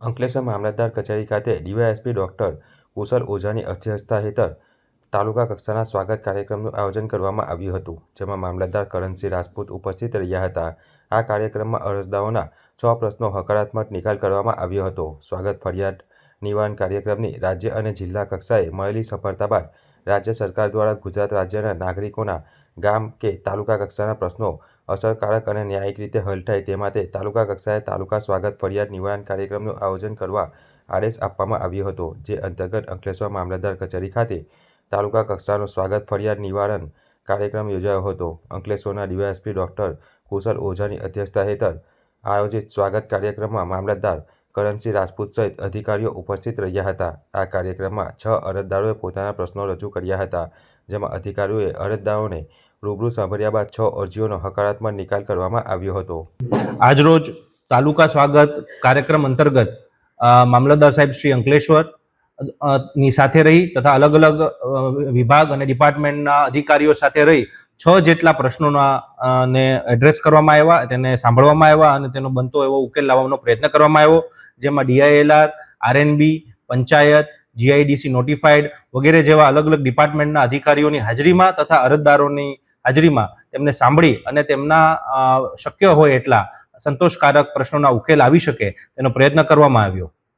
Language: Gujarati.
અંકલેશ્વર મામલતદાર કચેરી ખાતે ડીવાયએસપી ડૉક્ટર કુશલ ઓઝાની અધ્યક્ષતા હેઠળ તાલુકા કક્ષાના સ્વાગત કાર્યક્રમનું આયોજન કરવામાં આવ્યું હતું, જેમાં મામલતદાર કરણસિંહ રાજપૂત ઉપસ્થિત રહ્યા હતા. આ કાર્યક્રમમાં અરજદારોના છ પ્રશ્નો હકારાત્મક નિકાલ કરવામાં આવ્યો હતો. સ્વાગત ફરિયાદ નિવારણ કાર્યક્રમની રાજ્ય અને જિલ્લા કક્ષાએ મળેલી સફળતા બાદ રાજ્ય સરકાર દ્વારા ગુજરાત રાજ્યના નાગરિકોના ગામ કે તાલુકા કક્ષાના પ્રશ્નો અસરકારક અને ન્યાયિક રીતે હલ થાય તે માટે તાલુકા કક્ષાએ તાલુકા સ્વાગત ફરિયાદ નિવારણ કાર્યક્રમનું આયોજન કરવા આદેશ આપવામાં આવ્યો હતો, જે અંતર્ગત અંકલેશ્વર મામલતદાર કચેરી ખાતે તાલુકા કક્ષાનો સ્વાગત ફરિયાદ નિવારણ કાર્યક્રમ યોજાયો હતો. અંકલેશ્વરના ડીવાયએસપી ડૉક્ટર કુશલ ઓઝાની અધ્યક્ષતા હેઠળ આયોજિત સ્વાગત કાર્યક્રમમાં મામલતદાર કરણસિંહ રાજપૂત સહિત અધિકારીઓ ઉપસ્થિત રહ્યા હતા. આ કાર્યક્રમમાં છ અરજદારોએ પોતાના પ્રશ્નો રજૂ કર્યા હતા, જેમાં અધિકારીઓએ અરજદારોને રૂબરૂ સાંભળ્યા બાદ છ અરજીઓનો હકારાત્મક નિકાલ કરવામાં આવ્યો હતો. આજરોજ તાલુકા સ્વાગત કાર્યક્રમ અંતર્ગત મામલતદાર સાહેબ શ્રી અંકલેશ્વર ની સાથે રહી તથા અલગ અલગ વિભાગ અને ડિપાર્ટમેન્ટના અધિકારીઓ સાથે રહી છ જેટલા પ્રશ્નોના ને એડ્રેસ કરવામાં આવ્યા, તેને સાંભળવામાં આવ્યા અને તેનો બનતો એવો ઉકેલ લાવવાનો પ્રયત્ન કરવામાં આવ્યો, જેમાં DILR, RNB, panchayat, GIDC notified વગેરે જેવા અલગ અલગ ડિપાર્ટમેન્ટના અધિકારીઓની હાજરીમાં તથા અરજદારોની હાજરીમાં તેમને સાંભળી અને તેમના શક્ય હોય એટલા સંતોષકારક પ્રશ્નોના ઉકેલ આવી શકે તેનો પ્રયત્ન કરવામાં આવ્યો.